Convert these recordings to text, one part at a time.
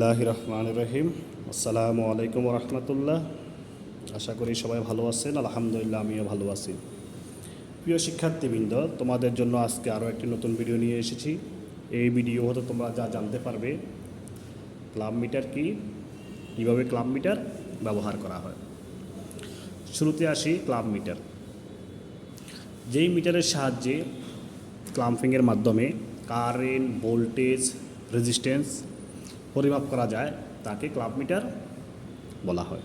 বিসমিল্লাহ রহমান রহিম। আসসালামু আলাইকুম রহমতুল্লাহ। আশা করি সবাই ভালো আছেন। আলহামদুলিল্লাহ, আমিও ভালো আছি। প্রিয় শিক্ষার্থীবৃন্দ, তোমাদের জন্য আজকে আরও একটি নতুন ভিডিও নিয়ে এসেছি। এই ভিডিও হতে তোমরা যা জানতে পারবে, ক্লাব মিটার কি, কীভাবে ক্লাব মিটার ব্যবহার করা হয়। শুরুতে আসি ক্লাব মিটার। যেই মিটারের সাহায্যে ক্লাম্পিংয়ের মাধ্যমে কারেন্ট, ভোল্টেজ, রেজিস্ট্যান্স পরিমাপ করা যায়, তাকে ক্লাব মিটার বলা হয়।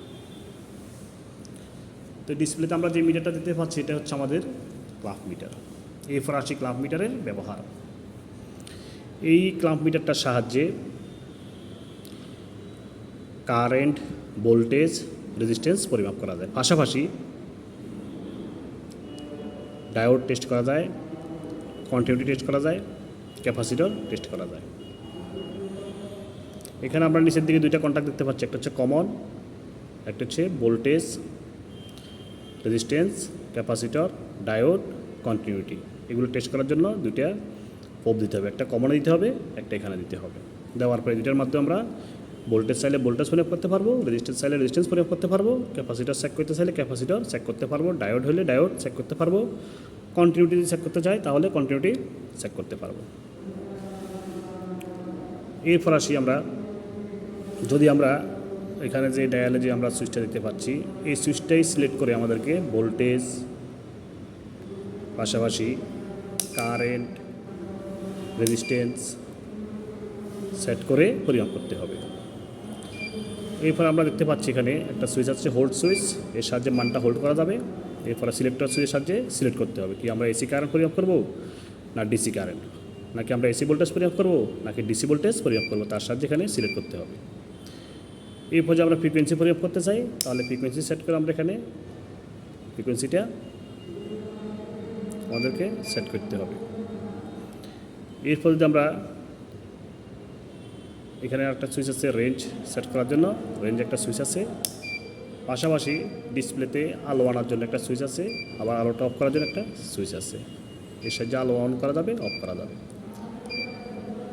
তো ডিসপ্লেতে আমরা যে মিটারটা দিতে পাচ্ছি, এটা হচ্ছে আমাদের ক্লাব মিটার। এই ফরাসি ক্লাব মিটারের ব্যবহার। এই ক্লাব মিটারটার সাহায্যে কারেন্ট, ভোল্টেজ রেজিস্ট্যান্স পরিমাপ করা যায়। পাশাপাশি ডায়োড টেস্ট করা যায় কন্টিনিউটি টেস্ট করা যায় ক্যাপাসিটর টেস্ট করা যায়। এখানে আমরা নিচের দিকে দুইটা কন্ট্যাক্ট দেখতে পাচ্ছি। একটা হচ্ছে কমন একটা হচ্ছে voltage resistance capacitor diode continuity এগুলো টেস্ট করার জন্য দুইটা পোপ দিতে হবে। একটা কমনে দিতে হবে, একটা এখানে দিতে হবে। দেওয়ার পরে দুইটার মাধ্যমে আমরা ভোল্টেজ চাইলে ভোল্টেজ পরিমাপ করতে পারব রেজিস্ট্যান্স চাইলে রেজিস্ট্যান্স পরিমাপ করতে পারব ক্যাপাসিটর চেক করতে চাইলে ক্যাপাসিটর চেক করতে পারব ডায়োড হলে ডায়োড চেক করতে পারব কন্টিনিউটি যদি চেক করতে চাই তাহলে কন্টিনিউটি চেক করতে পারব। এরপর আসি আমরা যদি আমরা এখানে যে ডায়ালে যে আমরা সুইচটা দেখতে পাচ্ছি, এই সুইচটাই সিলেক্ট করে আমাদেরকে ভোল্টেজ পাশাপাশি কারেন্ট রেজিস্ট্যান্স সেট করে পরিমাপ করতে হবে। এরপর আমরা দেখতে পাচ্ছি এখানে একটা সুইচ আছে হোল্ড সুইচ এর সাহায্যে মানটা হোল্ড করা যাবে। এরপরে সিলেক্টর সুইচের সাহায্যে সিলেক্ট করতে হবে, কি আমরা এসি কারেন্ট পরিমাপ করব না ডিসি কারেন্ট নাকি আমরা এসি ভোল্টেজ পরিমাপ করব, নাকি ডিসি ভোল্টেজ পরিমাপ করব, তার সাহায্যে এখানে সিলেক্ট করতে হবে। এরপর যদি আমরা ফ্রিকোয়েন্সি পরিমাপ করতে চাই, তাহলে ফ্রিকোয়েন্সি সেট করে আমরা এখানে ফ্রিকোয়েন্সিটা আমাদেরকে সেট করতে হবে। এরপর যদি আমরা এখানে একটা সুইচ আছে রেঞ্জ সেট করার জন্য রেঞ্জ একটা সুইচ আছে। পাশাপাশি ডিসপ্লেতে আলো আনার জন্য একটা সুইচ আছে, আবার আলোটা অফ করার জন্য একটা সুইচ আছে। এর সাহায্যে আলো অন করা যাবে অফ করা যাবে।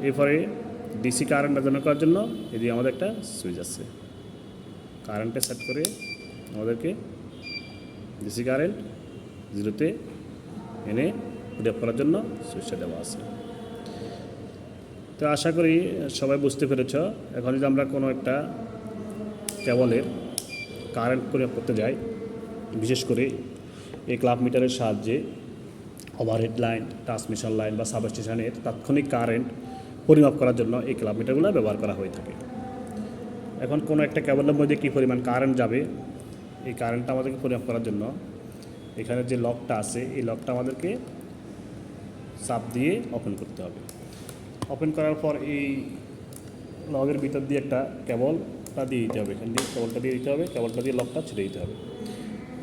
এরপরে ডিসি কারেন্ট মেজারমেন্ট করার জন্য এদিকে আমাদের একটা সুইচ আছে। কারেন্টে সেট করে আমাদেরকে ডিসি কারেন্ট জিরোতে এনে রিড করার জন্য সুইচটা দেওয়া আছে। তো আশা করি সবাই বুঝতে পেরেছ, এখন যদি আমরা কোনো একটা কেবলের কারেন্ট করে করতে যাই, বিশেষ করে এই ক্লাব মিটারের সাহায্যে ওভারহেড লাইন ট্রান্সমিশন লাইন বা সাবস্টেশনের তাৎক্ষণিক কারেন্ট পরিমাপ করার জন্য এই ক্লাব মিটারগুলো ব্যবহার করা হয়ে থাকে। এখন কোনো একটা কেবলের মধ্যে কী পরিমাণ কারেন্ট যাবে? এই কারেন্টটা আমাদেরকে পরিমাপ করার জন্য। এখানে যে লকটা আছে, এই লকটা আমাদেরকে চাপ দিয়ে ওপেন করতে হবে। ওপেন করার পর এই লগের ভিতর দিয়ে একটা কেবলটা দিয়ে দিতে হবে। এখান দিয়ে কেবলটা দিয়ে দিতে হবে, কেবলটা দিয়ে লকটা ছেড়ে দিতে হবে।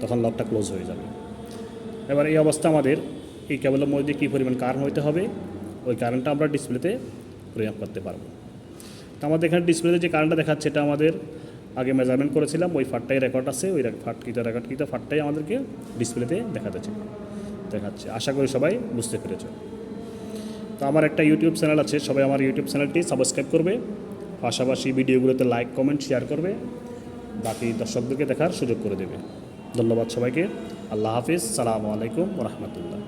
তখন লকটা ক্লোজ হয়ে যাবে। এবার এই অবস্থা আমাদের, এই কেবলের মধ্যে কী পরিমাণ কারেন্ট হইতে হবে? ওই কারেন্টটা আমরা ডিসপ্লেতে প্রয়োগ করতে পারব। তো আমাদের এখানে ডিসপ্লেতে যে কারেন্টটা দেখাচ্ছে এটা আমাদের আগে মেজারমেন্ট করেছিলাম, ওই ফাটটাই রেকর্ড আছে, ওই ফাটকিত রেকর্ডকৃত ফাটটাই আমাদেরকে ডিসপ্লেতে দেখাতেছে, দেখাচ্ছে। আশা করি সবাই বুঝতে পেরেছ। তো আমার একটা ইউটিউব চ্যানেল আছে, সবাই আমার ইউটিউব চ্যানেলটি সাবস্ক্রাইব করবে, পাশাপাশি ভিডিওগুলোতে লাইক কমেন্ট শেয়ার করবে, বাকি দর্শকদেরকে দেখার সুযোগ করে দেবে। ধন্যবাদ সবাইকে, আল্লাহ হাফিজ, সালামু আলাইকুম রহমতুল্লাহ।